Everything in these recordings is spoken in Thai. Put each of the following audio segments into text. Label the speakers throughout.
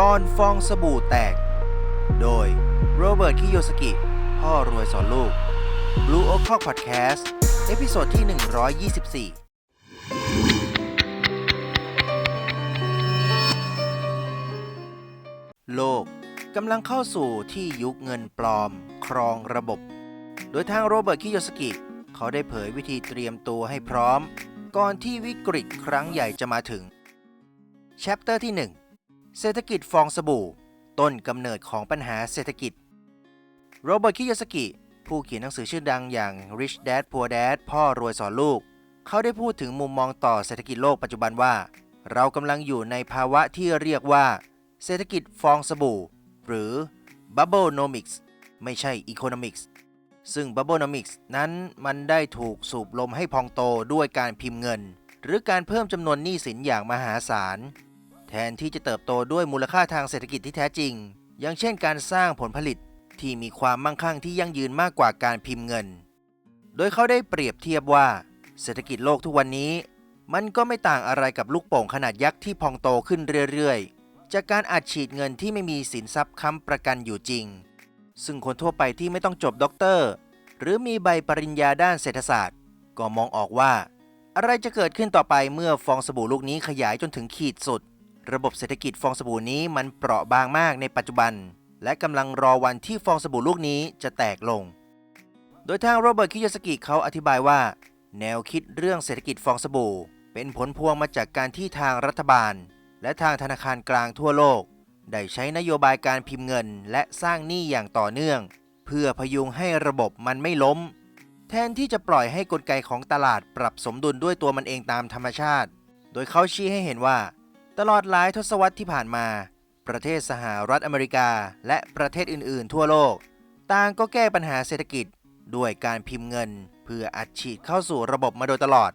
Speaker 1: ก่อนฟองสบู่แตก โดยโรเบิร์ตคิโยสกิ พ่อรวยสอนลูก Blue o c o Podcast เอพิโซดที่ 124โลกกำลังเข้าสู่ที่ยุคเงินปลอม ครองระบบ โดยทางโรเบิร์ตคิโยสกิเขาได้เผยวิธีเตรียมตัวให้พร้อม ก่อนที่วิกฤตครั้งใหญ่จะมาถึง แชปเตอร์ที่1 เศรษฐกิจฟองสบู่ ต้นกำเนิดของปัญหาเศรษฐกิจ โรเบิร์ตคิโยสกิ ผู้เขียนหนังสือชื่อดังอย่าง Rich Dad Poor Dad พ่อรวยสอนลูก เขาได้พูดถึงมุมมองต่อเศรษฐกิจโลกปัจจุบันว่า เรากำลังอยู่ในภาวะที่เรียกว่า เศรษฐกิจฟองสบู่ หรือ Bubblenomics ไม่ใช่ Economics ซึ่ง Bubblenomics นั้นมันได้ถูกสูบลมให้พองโตด้วยการพิมพ์เงิน หรือการเพิ่มจำนวนหนี้สินอย่างมหาศาล แทนที่จะเติบโตด้วยมูลค่าทางเศรษฐกิจที่แท้จริง อย่างเช่นการสร้างผลผลิตที่มีความมั่งคั่งที่ยั่งยืนมากกว่าการพิมพ์เงิน โดยเขาได้เปรียบเทียบว่าเศรษฐกิจโลกทุกวันนี้ มันก็ไม่ต่างอะไรกับลูกโป่งขนาดยักษ์ที่พองโตขึ้นเรื่อยๆ จากการอัดฉีดเงินที่ไม่มีสินทรัพย์ค้ำประกันอยู่จริง ซึ่งคนทั่วไปที่ไม่ต้องจบด็อกเตอร์ หรือมีใบปริญญาด้านเศรษฐศาสตร์ ก็มองออกว่า อะไรจะเกิดขึ้นต่อไปเมื่อฟองสบู่ลูกนี้ขยายจนถึงขีดสุด ระบบเศรษฐกิจฟองสบู่นี้มันเปราะบางมากในปัจจุบัน และกำลังรอวันที่ฟองสบู่ลูกนี้จะแตกลง โดยทางโรเบิร์ตคิโยสกิเขาอธิบายว่า แนวคิดเรื่องเศรษฐกิจฟองสบู่ เป็นผลพวงมาจากการที่ทางรัฐบาล และทางธนาคารกลางทั่วโลก ได้ใช้นโยบายการพิมพ์เงิน และสร้างหนี้อย่างต่อเนื่อง เพื่อพยุงให้ระบบมันไม่ล้ม แทนที่จะปล่อยให้กลไกของตลาดปรับสมดุลด้วยตัวมันเองตามธรรมชาติ โดยเขาชี้ให้เห็นว่า ตลอดหลายทศวรรษที่ผ่านมา ประเทศสหรัฐอเมริกา และประเทศอื่น ๆ ทั่วโลก ต่างก็แก้ปัญหาเศรษฐกิจด้วยการพิมพ์เงิน เพื่ออัดฉีดเข้าสู่ระบบมาโดยตลอด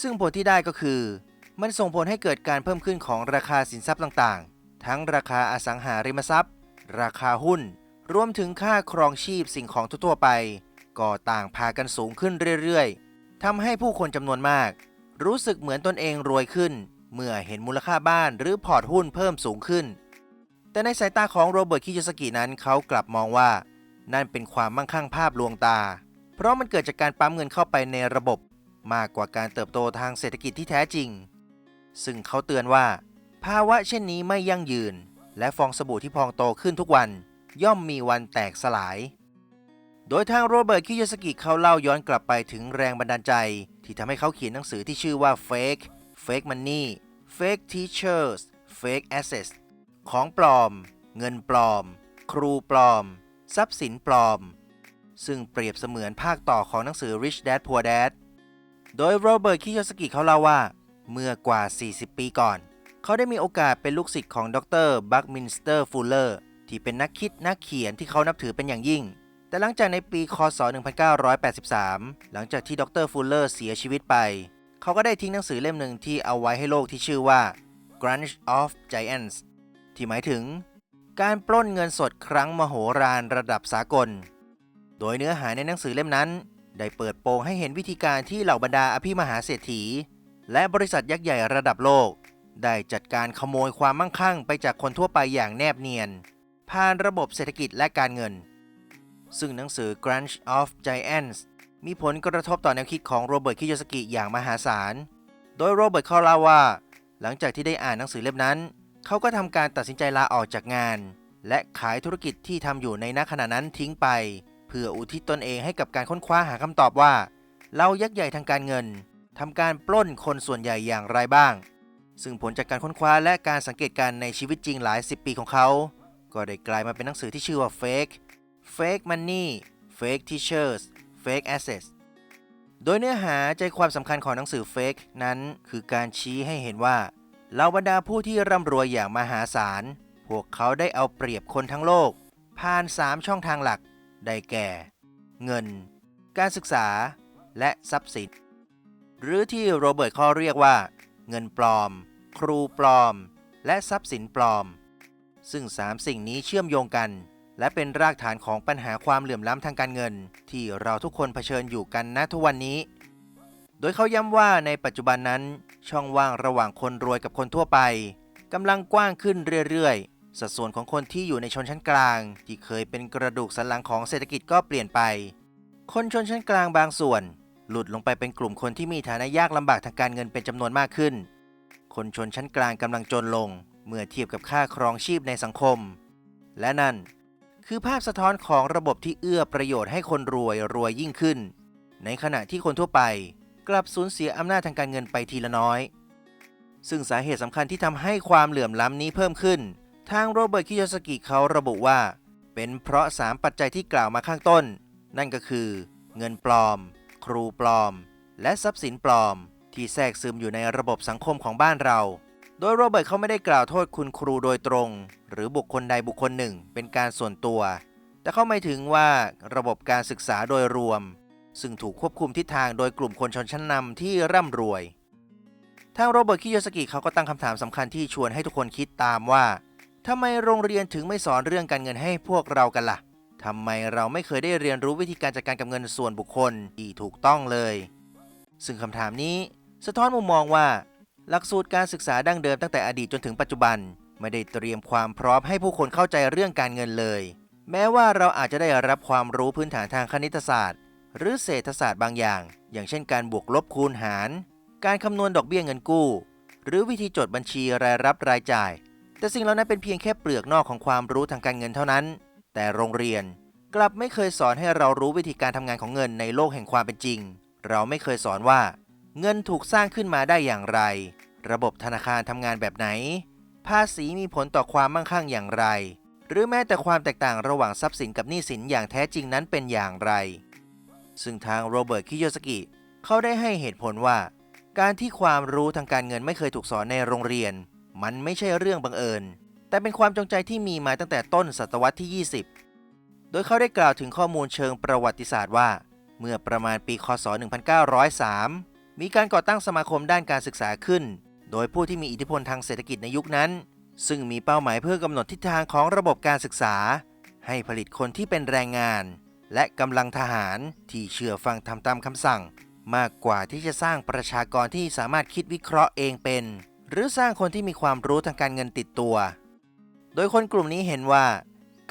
Speaker 1: ซึ่งผลที่ได้ก็คือ มันส่งผลให้เกิดการเพิ่มขึ้นของราคาสินทรัพย์ต่างๆ ทั้งราคาอสังหาริมทรัพย์ ราคาหุ้น รวมถึงค่าครองชีพสิ่งของทั่วๆไป ก็ต่างพากันสูงขึ้นเรื่อยๆทำให้ผู้คนจำนวนมาก รู้สึกเหมือนตนเองรวยขึ้น เมื่อเห็นมูลค่าบ้านหรือพอร์ตหุ้นเพิ่มสูงขึ้น แต่ในสายตาของโรเบิร์ตคิโยสกินั้นเขากลับมองว่า นั่นเป็นความมั่งคั่งภาพลวงตา เพราะมันเกิดจากการปั๊มเงินเข้าไปในระบบ มากกว่าการเติบโตทางเศรษฐกิจที่แท้จริง ซึ่งเขาเตือนว่า ภาวะเช่นนี้ไม่ยั่งยืน และฟองสบู่ที่พองโตขึ้นทุกวัน ย่อมมีวันแตกสลายโดยทางโรเบิร์ต คิโยสกิเขาเล่าย้อนกลับไปถึงแรงบันดาลใจ ที่ทำให้เขาเขียนหนังสือที่ชื่อว่า Fake Fake Money Fake Teachers Fake Assets ของปลอม เงินปลอม ครูปลอม ทรัพย์สินปลอม ซึ่งเปรียบเสมือนภาคต่อของหนังสือ Rich Dad Poor Dad โดยโรเบิร์ตคิโยสกิเขาเล่าว่า เมื่อกว่า 40 ปีก่อน เขาได้มีโอกาสเป็นลูกศิษย์ของดรบัคมินสเตอร์ฟูลเลอร์ที่เป็นนักคิดนักเขียนที่เขานับถือเป็นอย่างยิ่ง แต่หลังจากในปี คศ 1983 หลังจากที่ดรฟูลเลอร์เสียชีวิตไป เขาก็ได้ทิ้งหนังสือเล่มหนึ่งที่เอาไว้ให้โลกที่ชื่อว่า Grunge of Giants ที่หมายถึง การปล้นเงินสดครั้งมโหฬารระดับสากล โดยเนื้อหาในหนังสือเล่มนั้น ได้เปิดโปงให้เห็นวิธีการที่เหล่าบรรดาอภิมหาเศรษฐี และบริษัทยักษ์ใหญ่ระดับโลก ได้จัดการขโมยความมั่งคั่งไปจากคนทั่วไปอย่างแนบเนียน ผ่านระบบเศรษฐกิจและการเงิน ซึ่งหนังสือ Grunge of Giants มีผลกระทบต่อแนวคิดของโรเบิร์ตคิโยสกิอย่างมหาศาล โดยโรเบิร์ตเขาเล่าว่า หลังจากที่ได้อ่านหนังสือเล่มนั้น เขาก็ทำการตัดสินใจลาออกจากงาน และขายธุรกิจที่ทำอยู่ในณขณะนั้นทิ้งไป เพื่ออุทิศตนเองให้กับการค้นคว้าหาคำตอบว่า เรายักษ์ใหญ่ทางการเงินทำการปล้นคนส่วนใหญ่อย่างไรบ้าง ซึ่งผลจากการค้นคว้าและการสังเกตการณ์ในชีวิตจริงหลายสิบปีของเขา ก็ได้กลายมาเป็นหนังสือที่ชื่อว่า Fake Fake Money Fake Teachers Fake Assets โดยเนื้อหาใจความสำคัญของหนังสือ Fake นั้นคือการชี้ให้เห็นว่าเหล่าบรรดาผู้ที่ร่ำรวยอย่างมหาศาล พวกเขาได้เอาเปรียบคนทั้งโลก ผ่าน 3 ช่องทางหลัก ได้แก่ เงิน การศึกษา และทรัพย์สิน หรือที่โรเบิร์ตเขาเรียกว่า เงินปลอม ครูปลอม และทรัพย์สินปลอม ซึ่ง 3 สิ่งนี้เชื่อมโยงกัน และเป็นรากฐานของปัญหาความเหลื่อมล้ำทางการเงิน ที่เราทุกคนเผชิญอยู่กันณทุกวันนี้ โดยเขาย้ำว่าในปัจจุบันนั้น ช่องว่างระหว่างคนรวยกับคนทั่วไปกำลังกว้างขึ้นเรื่อยๆ สัดส่วนของคนที่อยู่ในชนชั้นกลาง ที่เคยเป็นกระดูกสันหลังของเศรษฐกิจก็เปลี่ยนไป คนชนชั้นกลางบางส่วน หลุดลงไปเป็นกลุ่มคนที่มีฐานะยากลำบากทางการเงินเป็นจำนวนมากขึ้น คนชนชั้นกลางกำลังจนลง เมื่อเทียบกับค่าครองชีพในสังคม และนั่น คือภาพสะท้อนของระบบที่เอื้อประโยชน์ให้คนรวยรวยยิ่งขึ้น ในขณะที่คนทั่วไปกลับสูญเสียอำนาจทางการเงินไปทีละน้อย ซึ่งสาเหตุสำคัญที่ทำให้ความเหลื่อมล้ำนี้เพิ่มขึ้น ทางโรเบิร์ต คิโยสกิเขาระบุว่า เป็นเพราะ 3 ปัจจัยที่กล่าวมาข้างต้น นั่นก็คือ เงินปลอม ครูปลอม และทรัพย์สินปลอม ที่แทรกซึมอยู่ในระบบสังคมของบ้านเรา โดยโรเบิร์ตเขาไม่ได้กล่าวโทษคุณครูโดยตรง หรือบุคคลใดบุคคลหนึ่งเป็นการส่วนตัว แต่เขาหมายถึงว่าระบบการศึกษาโดยรวม ซึ่งถูกควบคุมทิศทางโดยกลุ่มคนชนชั้นนำที่ร่ำรวย ทางโรเบิร์ตคิโยสกิเขาก็ตั้งคำถามสำคัญที่ชวนให้ทุกคนคิดตามว่าทำไมโรงเรียนถึงไม่สอนเรื่องการเงินให้พวกเรากันล่ะทำไมเราไม่เคยได้เรียนรู้วิธีการจัดการกับเงินส่วนบุคคลที่ถูกต้องเลย ซึ่งคำถามนี้สะท้อนมุมมองว่า หลักสูตรการศึกษาดั้งเดิมตั้งแต่อดีตจนถึงปัจจุบัน ไม่ได้เตรียมความพร้อมให้ผู้คนเข้าใจเรื่องการเงินเลย แม้ว่าเราอาจจะได้รับความรู้พื้นฐานทางคณิตศาสตร์ หรือเศรษฐศาสตร์บางอย่าง อย่างเช่นการบวกลบคูณหาร การคำนวณดอกเบี้ยเงินกู้ หรือวิธีจดบัญชีรายรับรายจ่าย แต่สิ่งเหล่านั้นเป็นเพียงแค่เปลือกนอกของความรู้ทางการเงินเท่านั้น แต่โรงเรียนกลับไม่เคยสอนให้เรารู้วิธีการทำงานของเงินในโลกแห่งความเป็นจริง เราไม่เคยสอนว่า เงินถูกสร้างขึ้นมาได้อย่างไร ระบบธนาคารทำงานแบบไหน ภาษีมีผลต่อความมั่งคั่งอย่างไร หรือแม้แต่ความแตกต่างระหว่างทรัพย์สินกับหนี้สินอย่างแท้จริงนั้นเป็นอย่างไร ซึ่งทางโรเบิร์ตคิโยสกิเขาได้ให้เหตุผลว่า การที่ความรู้ทางการเงินไม่เคยถูกสอนในโรงเรียน มันไม่ใช่เรื่องบังเอิญ แต่เป็นความจงใจที่มีมาตั้งแต่ต้นศตวรรษที่ 20 โดยเขาได้กล่าวถึงข้อมูลเชิงประวัติศาสตร์ว่า เมื่อประมาณปี คศ 1903 มีการก่อตั้งสมาคมด้านการศึกษาขึ้น โดยผู้ที่มีอิทธิพลทางเศรษฐกิจในยุคนั้น ซึ่งมีเป้าหมายเพื่อกำหนดทิศทางของระบบการศึกษา ให้ผลิตคนที่เป็นแรงงาน และกำลังทหารที่เชื่อฟังทำตามคำสั่ง มากกว่าที่จะสร้างประชากรที่สามารถคิดวิเคราะห์เองเป็น หรือสร้างคนที่มีความรู้ทางการเงินติดตัว โดยคนกลุ่มนี้เห็นว่า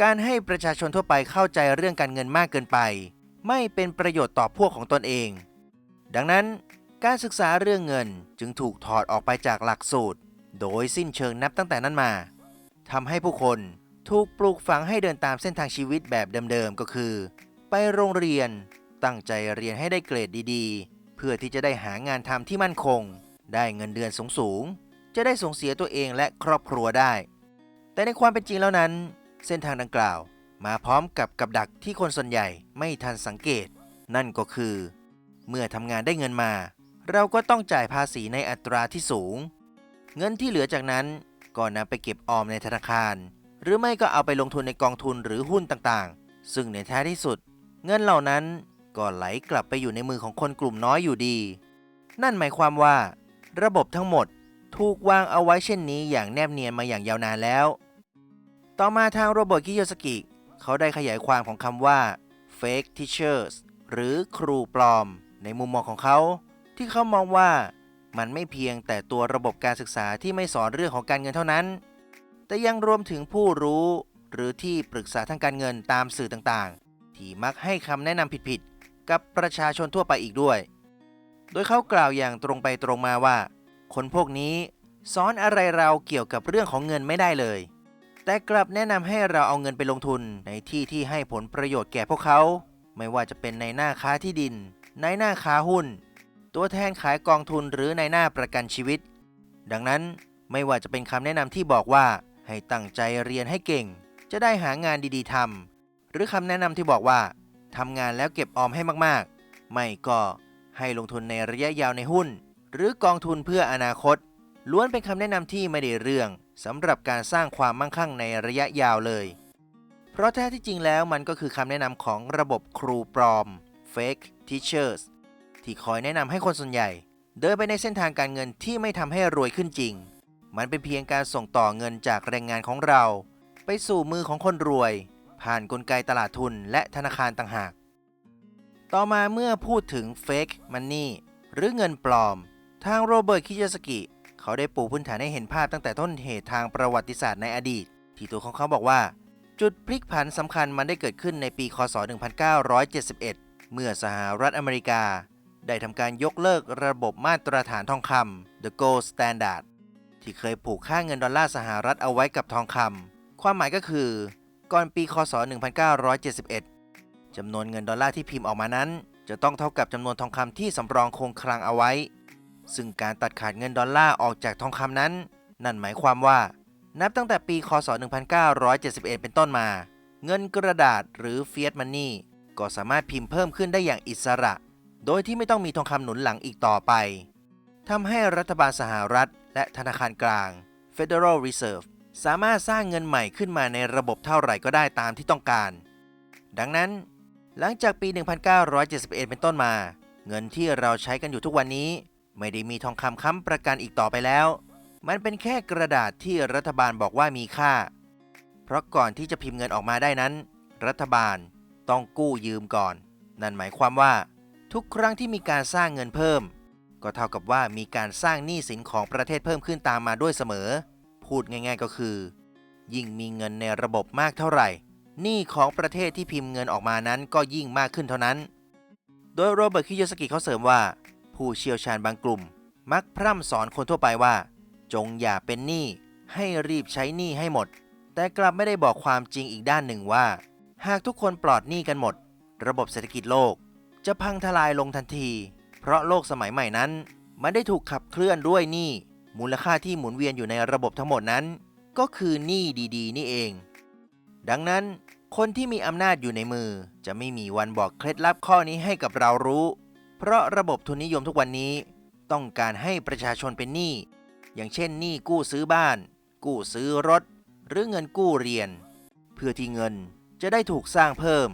Speaker 1: การให้ประชาชนทั่วไปเข้าใจเรื่องการเงินมากเกินไป ไม่เป็นประโยชน์ต่อพวกของตนเอง ดังนั้น การศึกษาเรื่องเงินจึงถูกถอดออกไปจากหลักสูตร โดยสิ้นเชิงนับตั้งแต่นั้นมาทำให้ผู้คนถูกปลูกฝังให้เดินตามเส้นทางชีวิตแบบเดิมๆก็คือ ไปโรงเรียนตั้งใจเรียนให้ได้เกรดดีๆ เพื่อที่จะได้หางานทำที่มั่นคง ได้เงินเดือนสูงๆจะได้ส่งเสียตัวเองและครอบครัวได้ แต่ในความเป็นจริงแล้วนั้น เส้นทางดังกล่าวมาพร้อมกับกับดักที่คนส่วนใหญ่ไม่ทันสังเกต นั่นก็คือ เมื่อทำงานได้เงินมา เราก็ต้องจ่ายภาษีในอัตราที่สูง เงินที่เหลือจากนั้นก็นำไปเก็บออมในธนาคาร หรือไม่ก็เอาไปลงทุนในกองทุนหรือหุ้นต่างๆ ซึ่งในท้ายที่สุด เงินเหล่านั้นก็ไหลกลับไปอยู่ในมือของคนกลุ่มน้อยอยู่ดี นั่นหมายความว่า ระบบทั้งหมดถูกวางเอาไว้เช่นนี้อย่างแนบเนียนมาอย่างยาวนานแล้ว ต่อมาทางโรเบิร์ต คิโยสกิ เขาได้ขยายความของคำว่า fake teachers หรือครูปลอม ในมุมมองของเขา ที่เขามองว่ามันไม่เพียงแต่ตัวระบบการศึกษาที่ไม่สอนเรื่องของการเงินเท่านั้น แต่ยังรวมถึงผู้รู้ หรือที่ปรึกษาทางการเงินตามสื่อต่างๆ ที่มักให้คำแนะนำผิดๆ กับประชาชนทั่วไปอีกด้วย โดยเขากล่าวอย่างตรงไปตรงมาว่า คนพวกนี้สอนอะไรเราเกี่ยวกับเรื่องของเงินไม่ได้เลย แต่กลับแนะนำให้เราเอาเงินไปลงทุนในที่ที่ให้ผลประโยชน์แก่พวกเขา ไม่ว่าจะเป็นในหน้าค้าที่ดิน ในหน้าค้าหุ้น ตัวแทนขายกองทุนหรือในหน้าประกันชีวิต ดังนั้นไม่ว่าจะเป็นคำแนะนำที่บอกว่า ให้ตั้งใจเรียนให้เก่ง จะได้หางานดีๆทำหรือคำแนะนำที่บอกว่าทำงานแล้วเก็บออมให้มากๆ ไม่ก็ให้ลงทุนในระยะยาวในหุ้น หรือกองทุนเพื่ออนาคต ล้วนเป็นคำแนะนำที่ไม่ได้เรื่องสำหรับการสร้างความมั่งคั่งในระยะยาวเลย เพราะแท้ที่จริงแล้วมันก็คือคำแนะนำของระบบครูปลอม fake teachers ที่คอยแนะนำให้คนส่วนใหญ่ เดินไปในเส้นทางการเงินที่ไม่ทำให้รวยขึ้นจริง มันเป็นเพียงการส่งต่อเงินจากแรงงานของเรา ไปสู่มือของคนรวย ผ่านนกลไกตลาดทุนและธนาคารต่างหาก ต่อมาเมื่อพูดถึง fake money หรือเงินปลอม ทางโรเบิร์ตคิยาสกิเขเขาได้ปูพื้นฐานให้เห็นภาพตั้งแต่ต้นเหตุทางประวัติศาสตร์ในอดีต ที่ตัวของเขาบอกว่า จุดพลิกผันสำคัญมันได้เกิดขึ้นในปี คศ 1971 เมื่อสหรัฐอเมริกา ได้ทำการยกเลิกระบบมาตรฐานทองคำ The Gold Standard ที่เคยผูกค่าเงินดอลลาร์สหรัฐเอาไว้กับทองคำ ความหมายก็คือ ก่อนปีคศ 1971 จำนวนเงินดอลลาร์ที่พิมพ์ออกมานั้น จะต้องเท่ากับจำนวนทองคำที่สำรองคงคลังเอาไว้ ซึ่งการตัดขาดเงินดอลลาร์ออกจากทองคำนั้น นั่นหมายความว่า นับตั้งแต่ปีคศ 1971 เป็นต้นมา เงินกระดาษหรือ fiat money ก็สามารถพิมพ์เพิ่มขึ้นได้อย่างอิสระ โดยที่ไม่ต้องมีทองคำหนุนหลังอีกต่อไปทำให้รัฐบาลสหรัฐ และธนาคารกลาง Federal Reserve สามารถสร้างเงินใหม่ขึ้นมาในระบบเท่าไหร่ก็ได้ตามที่ต้องการ ดังนั้น หลังจากปี 1971 เป็นต้นมา เงินที่เราใช้กันอยู่ทุกวันนี้ ไม่ได้มีทองคำค้ำประกันอีกต่อไปแล้ว มันเป็นแค่กระดาษที่รัฐบาลบอกว่ามีค่า เพราะก่อนที่จะพิมพ์เงินออกมาได้นั้น รัฐบาลต้องกู้ยืมก่อน นั่นหมายความว่า ทุกครั้งที่มีการสร้างเงินเพิ่ม ก็เท่ากับว่ามีการสร้างหนี้สินของประเทศเพิ่มขึ้นตามมาด้วยเสมอ พูดง่าย ๆก็คือ ยิ่งมีเงินในระบบมากเท่าไหร่หนี้ของประเทศที่พิมพ์เงินออกมานั้นก็ยิ่งมากขึ้นเท่านั้น โดยโรเบิร์ตคิโยสกิเขาเสริมว่า ผู้เชี่ยวชาญบางกลุ่ม มักพร่ำสอนคนทั่วไปว่า จงอย่าเป็นหนี้ให้รีบใช้หนี้ให้หมด แต่กลับไม่ได้บอกความจริงอีกด้านหนึ่งว่า หากทุกคนปลอดหนี้กันหมด ระบบเศรษฐกิจโลก จะพังทลายลงทันที เพราะโลกสมัยใหม่นั้น มันได้ถูกขับเคลื่อนด้วยหนี้มูลค่าที่หมุนเวียนอยู่ในระบบทั้งหมดนั้น ก็คือหนี้ดี ๆ นี่เอง ดังนั้นคนที่มีอำนาจอยู่ในมือ จะไม่มีวันบอกเคล็ดลับข้อนี้ให้กับเรารู้ เพราะระบบทุนนิยมทุกวันนี้ ต้องการให้ประชาชนเป็นหนี้อย่างเช่นหนี้กู้ซื้อบ้าน กู้ซื้อรถ หรือเงินกู้เรียน เพื่อที่เงินจะได้ถูกสร้างเพิ่ม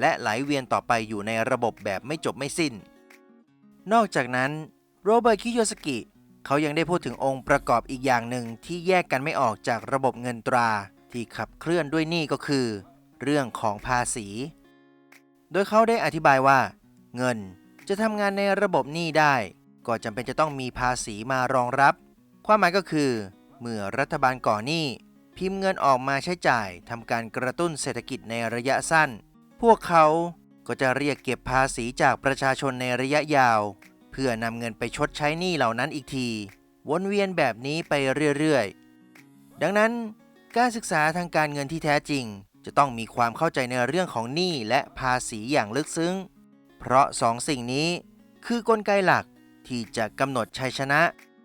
Speaker 1: และไหลเวียนต่อไปอยู่ในระบบแบบไม่จบไม่สิ้น นอกจากนั้นโรเบิร์ตคิโยสกิเขายังได้พูดถึงองค์ประกอบอีกอย่างหนึ่งที่แยกกันไม่ออกจากระบบเงินตรา ที่ขับเคลื่อนด้วยหนี้ก็คือ เรื่องของภาษี โดยเขาได้อธิบายว่า เงินจะทำงานในระบบหนี้ได้ ก็จำเป็นจะต้องมีภาษีมารองรับ ความหมายก็คือ เมื่อรัฐบาลก่อหนี้ พิมพ์เงินออกมาใช้จ่ายทำการกระตุ้นเศรษฐกิจในระยะสั้น วกเขาก็จะเรียกเก็บภาษีจากประชาชนในระยะยาว เพื่อนำเงินไปชดใช้หนี้เหล่านั้นอีกที วนเวียนแบบนี้ไปเรื่อยๆ ดังนั้นการศึกษาทางการเงินที่แท้จริง จะต้องมีความเข้าใจในเรื่องของหนี้และภาษีอย่างลึกซึ้ง เพราะสองสิ่งนี้ คือกลไกหลักที่จะกำหนดชัยชนะ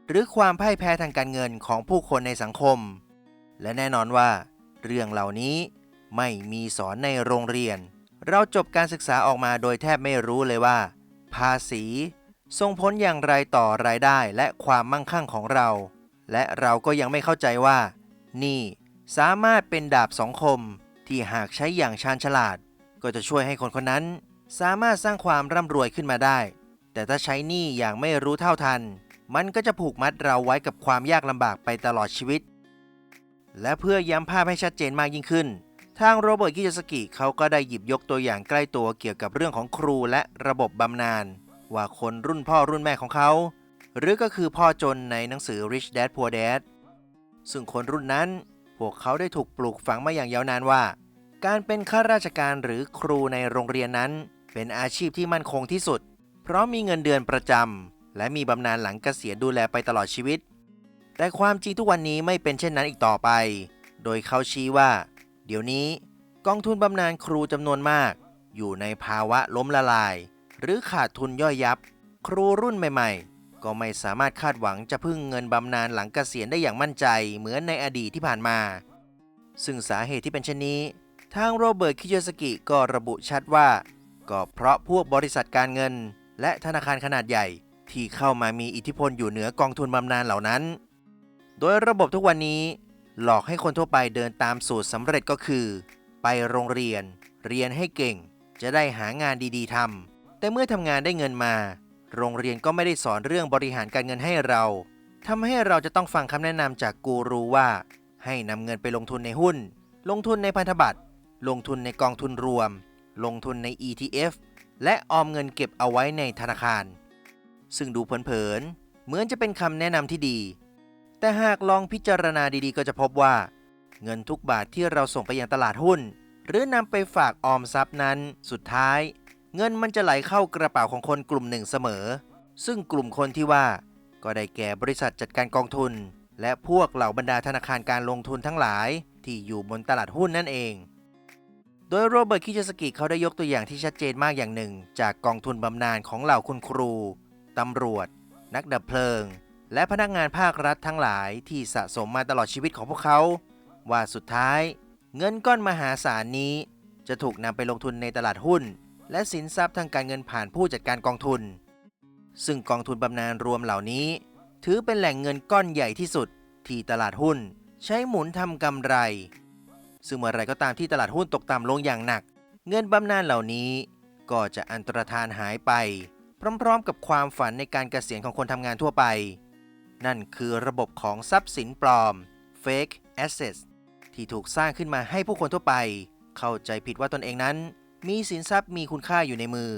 Speaker 1: หรือความพ่ายแพ้ทางการเงินของผู้คนในสังคม และแน่นอนว่า เรื่องเหล่านี้ไม่มีสอนในโรงเรียน เราจบการศึกษาออกมาโดยแทบไม่รู้เลยว่า ภาษีส่งผลอย่างไรต่อรายได้และความมั่งคั่งของเรา และเราก็ยังไม่เข้าใจว่า นี่สามารถเป็นดาบสองคมที่หากใช้อย่างชาญฉลาด ก็จะช่วยให้คนคนนั้น สามารถสร้างความร่ำรวยขึ้นมาได้ แต่ถ้าใช้หนี้อย่างไม่รู้เท่าทัน มันก็จะผูกมัดเราไว้กับความยากลำบากไปตลอดชีวิต และเพื่อย้ำภาพให้ชัดเจนมากยิ่งขึ้น ทางโรเบิร์ตกิโยสกิเขาก็ได้หยิบยกตัวอย่างใกล้ตัวเกี่ยวกับเรื่องของครูและระบบบำนาญว่าคนรุ่นพ่อรุ่นแม่ของเขา หรือก็คือพ่อจนในหนังสือ Rich Dad Poor Dad ซึ่งคนรุ่นนั้น พวกเขาได้ถูกปลูกฝังมาอย่างยาวนานว่า การเป็นข้าราชการหรือครูในโรงเรียนนั้น เป็นอาชีพที่มั่นคงที่สุด เพราะมีเงินเดือนประจำและมีบำนาญหลังเกษียณดูแลไปตลอดชีวิต แต่ความจริงทุกวันนี้ไม่เป็นเช่นนั้นอีกต่อไป โดยเขาชี้ว่า เดี๋ยวนี้กองทุนบำนาญครูจำนวนมาก อยู่ในภาวะล้มละลาย หรือขาดทุนย่อยยับ ครูรุ่นใหม่ ๆ ก็ไม่สามารถคาดหวังจะพึ่งเงินบำนาญหลังเกษียณได้อย่างมั่นใจเหมือนในอดีตที่ผ่านมา ซึ่งสาเหตุที่เป็นเช่นนี้ ทางโรเบิร์ตคิโยสกิก็ระบุชัดว่า ก็เพราะพวกบริษัทการเงิน และธนาคารขนาดใหญ่ ที่เข้ามามีอิทธิพลอยู่เหนือกองทุนบำนาญเหล่านั้น โดยระบบทุกวันนี้ หลอกให้คนทั่วไปเดินตามสูตรสำเร็จก็คือ ไปโรงเรียน เรียนให้เก่ง จะได้หางานดีๆทำแต่เมื่อทำงานได้เงินมา โรงเรียนก็ไม่ได้สอนเรื่องบริหารการเงินให้เราทำให้เราจะต้องฟังคำแนะนำจากกูรูว่า ให้นำเงินไปลงทุนในหุ้น ลงทุนในพันธบัตร ลงทุนในกองทุนรวม ลงทุนใน ETF และออมเงินเก็บเอาไว้ในธนาคาร ซึ่งดูเผินๆเหมือนจะเป็นคำแนะนำที่ดี แต่หากลองพิจารณาดีๆ ก็จะพบว่า เงินทุกบาทที่เราส่งไปยังตลาดหุ้น หรือนำไปฝากออมทรัพย์นั้น สุดท้าย เงินมันจะไหลเข้ากระเป๋าของคนกลุ่มหนึ่งเสมอ ซึ่งกลุ่มคนที่ว่า ก็ได้แก่บริษัทจัดการกองทุน และพวกเหล่าบรรดาธนาคารการลงทุนทั้งหลาย ที่อยู่บนตลาดหุ้นนั่นเอง โดยโรเบิร์ตคิจสกิเขาได้ยกตัวอย่างที่ชัดเจนมากอย่างหนึ่ง จากกองทุนบำนาญของเหล่าคุณครูตำรวจ นักดับเพลิง และพนักงานภาครัฐทั้งหลายที่สะสมมาตลอดชีวิตของพวกเขา ว่าสุดท้าย เงินก้อนมหาศาลนี้ จะถูกนำไปลงทุนในตลาดหุ้น และสินทรัพย์ทางการเงินผ่านผู้จัดการกองทุน ซึ่งกองทุนบำนาญรวมเหล่านี้ ถือเป็นแหล่งเงินก้อนใหญ่ที่สุด ที่ตลาดหุ้น ใช้หมุนทำกำไร ซึ่งเมื่อไรก็ตามที่ตลาดหุ้นตกต่ำลงอย่างหนัก เงินบำนาญเหล่านี้ ก็จะอันตรธานหายไป พร้อมๆ กับความฝันในการเกษียณของคนทำงานทั่วไป นั่นคือระบบของทรัพย์สินปลอม fake assets ที่ถูกสร้างขึ้นมาให้ผู้คนทั่วไป เข้าใจผิดว่าตนเองนั้น มีสินทรัพย์มีคุณค่าอยู่ในมือ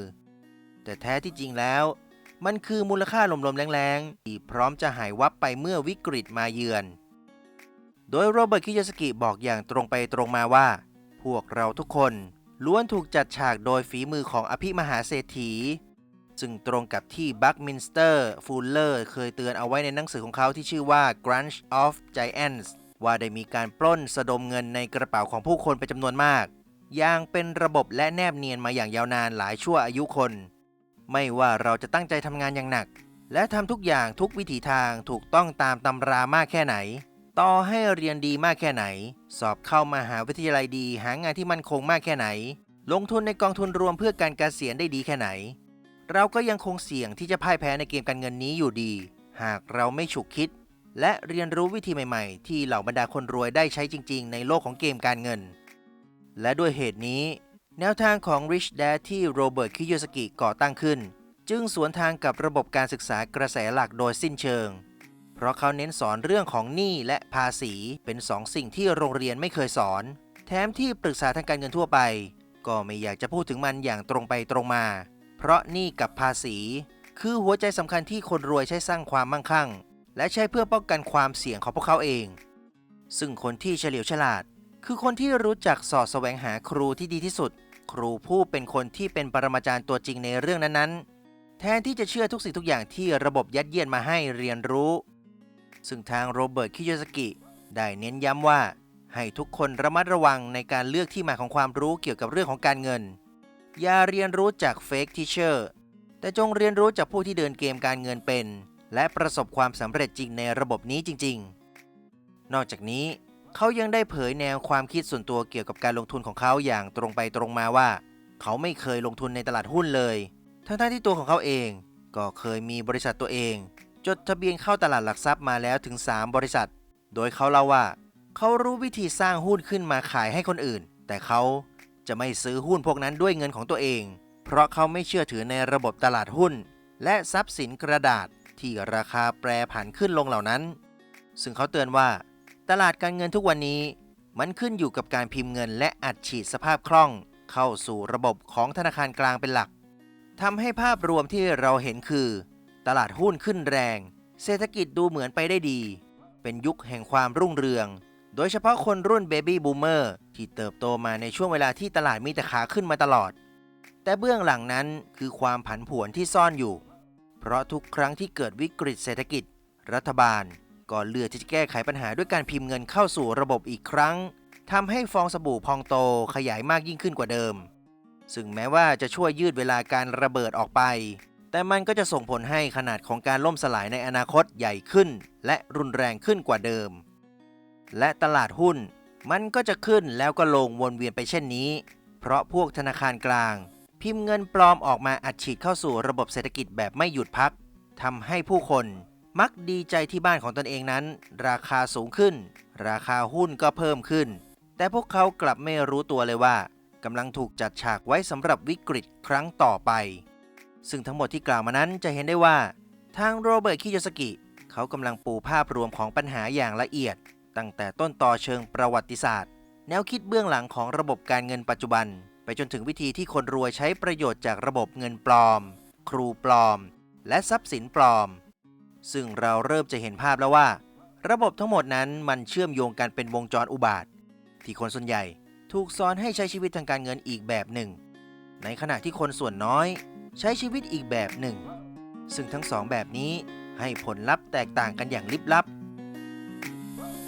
Speaker 1: แต่แท้ที่จริงแล้ว มันคือมูลค่าลมๆแรงๆ ที่พร้อมจะหายวับไปเมื่อวิกฤตมาเยือน โดยโรเบิร์ตคิยสกิบอกอย่างตรงไปตรงมาว่า พวกเราทุกคนล้วนถูกจัดฉากโดยฝีมือของอภิมหาเศรษฐี ซึ่งตรงกับที่บัคมินสเตอร์ฟูลเลอร์เคยเตือนเอาไว้ในหนังสือของเขาที่ชื่อว่า Grunge of Giants ว่าได้มีการปล้นสะดมเงินในกระเป๋าของผู้คนเป็นจำนวนมากอย่างเป็นระบบและแนบเนียนมาอย่างยาวนานหลายชั่วอายุคน ไม่ว่าเราจะตั้งใจทำงานอย่างหนัก และทำทุกอย่างทุกวิถีทางถูกต้องตามตำรามากแค่ไหน ต่อให้เรียนดีมากแค่ไหน สอบเข้ามาหาวิทยาลัยดีหางานที่มั่นคงมากแค่ไหน ลงทุนในกองทุนรวมเพื่อการเกษียณได้ดีแค่ไหน เราก็ยังคงเสี่ยงที่จะพ่ายแพ้ในเกมการเงินนี้อยู่ดี หากเราไม่ฉุกคิด และเรียนรู้วิธีใหม่ๆ ที่เหล่าบรรดาคนรวยได้ใช้จริง ๆ ในโลกของเกมการเงิน และด้วยเหตุนี้ แนวทางของ Rich Dad ที่โรเบิร์ตคิโยสกิก่อตั้งขึ้น จึงสวนทางกับระบบการศึกษากระแสหลักโดยสิ้นเชิง เพราะเขาเน้นสอนเรื่องของหนี้และภาษีเป็นสองสิ่งที่โรงเรียนไม่เคยสอน แถมที่ปรึกษาทางการเงินทั่วไป ก็ไม่อยากจะพูดถึงมันอย่างตรงไปตรงมา เพราะหนี้กับภาษี คือหัวใจสำคัญที่คนรวยใช้สร้างความมั่งคั่ง และใช้เพื่อป้องกันความเสี่ยงของพวกเขาเอง ซึ่งคนที่เฉลียวฉลาด คือคนที่รู้จักสอดแสวงหาครูที่ดีที่สุด ครูผู้เป็นคนที่เป็นปรมาจารย์ตัวจริงในเรื่องนั้นๆ แทนที่จะเชื่อทุกสิ่งทุกอย่างที่ระบบยัดเยียดมาให้เรียนรู้ ซึ่งทางโรเบิร์ตคิโยสกิได้เน้นย้ำว่าให้ทุกคนระมัดระวังในการเลือกที่มาของความรู้เกี่ยวกับเรื่องของการเงิน อย่าเรียนรู้จากเฟกทิเชอร์แต่จงเรียนรู้จากผู้ที่เดินเกมการเงินเป็น และประสบความสำเร็จจริงในระบบนี้จริง ๆ นอกจากนี้เขายังได้เผยแนวความคิดส่วนตัวเกี่ยวกับการลงทุนของเขาอย่างตรงไปตรงมาว่า เขาไม่เคยลงทุนในตลาดหุ้นเลย ทั้งๆที่ตัวของเขาเอง ก็เคยมีบริษัทตัวเอง จดทะเบียนเข้าตลาดหลักทรัพย์มาแล้วถึง 3 บริษัท โดยเขาเล่าว่า เขารู้วิธีสร้างหุ้นขึ้นมาขายให้คนอื่น แต่เขา จะไม่ซื้อหุ้นพวกนั้นด้วยเงินของตัวเอง เพราะเขาไม่เชื่อถือในระบบตลาดหุ้น และทรัพย์สินกระดาษที่ราคาแปรผันขึ้นลงเหล่านั้น ซึ่งเขาเตือนว่า ตลาดการเงินทุกวันนี้ มันขึ้นอยู่กับการพิมพ์เงิน และอัดฉีดสภาพคล่อง เข้าสู่ระบบของธนาคารกลางเป็นหลักทำให้ภาพรวมที่เราเห็นคือ ตลาดหุ้นขึ้นแรง เศรษฐกิจดูเหมือนไปได้ดี เป็นยุคแห่งความรุ่งเรือง โดยเฉพาะคนรุ่นเบบี้บูมเมอร์ที่เติบโตมาในช่วงเวลาที่ตลาดมีแต่ขาขึ้นมาตลอด แต่เบื้องหลังนั้นคือความผันผวนที่ซ่อนอยู่ เพราะทุกครั้งที่เกิดวิกฤตเศรษฐกิจ รัฐบาลก็เลือกที่จะแก้ไขปัญหาด้วยการพิมพ์เงินเข้าสู่ระบบอีกครั้งทำให้ฟองสบู่พองโตขยายมากยิ่งขึ้นกว่าเดิม ซึ่งแม้ว่าจะช่วยยืดเวลาการระเบิดออกไป แต่มันก็จะส่งผลให้ขนาดของการล่มสลายในอนาคตใหญ่ขึ้น และรุนแรงขึ้นกว่าเดิม และตลาดหุ้น มันก็จะขึ้นแล้วก็ลงวนเวียนไปเช่นนี้ เพราะพวกธนาคารกลาง พิมพ์เงินปลอมออกมาอัดฉีดเข้าสู่ระบบเศรษฐกิจแบบไม่หยุดพักทำให้ผู้คนมักดีใจที่บ้านของตนเองนั้น ราคาสูงขึ้น ราคาหุ้นก็เพิ่มขึ้น แต่พวกเขากลับไม่รู้ตัวเลยว่ากำลังถูกจัดฉากไว้สำหรับวิกฤตครั้งต่อไป ซึ่งทั้งหมดที่กล่าวมานั้นจะเห็นได้ว่า ทางโรเบิร์ต คิโยสกิ เขากำลังปูภาพรวมของปัญหาอย่างละเอียด ตั้งแต่ต้นต่อเชิงประวัติศาสตร์ แนวคิดเบื้องหลังของระบบการเงินปัจจุบัน ไปจนถึงวิธีที่คนรวยใช้ประโยชน์จากระบบเงินปลอม ครูปลอม และทรัพย์สินปลอม ซึ่งเราเริ่มจะเห็นภาพแล้วว่า ระบบทั้งหมดนั้นมันเชื่อมโยงกันเป็นวงจรอุบาท ที่คนส่วนใหญ่ถูกสอนให้ใช้ชีวิตทางการเงินอีกแบบหนึ่ง ในขณะที่คนส่วนน้อย ใช้ชีวิตอีกแบบหนึ่ง ซึ่งทั้งสองแบบนี้ให้ผลลัพธ์แตกต่างกันอย่างลิบลับ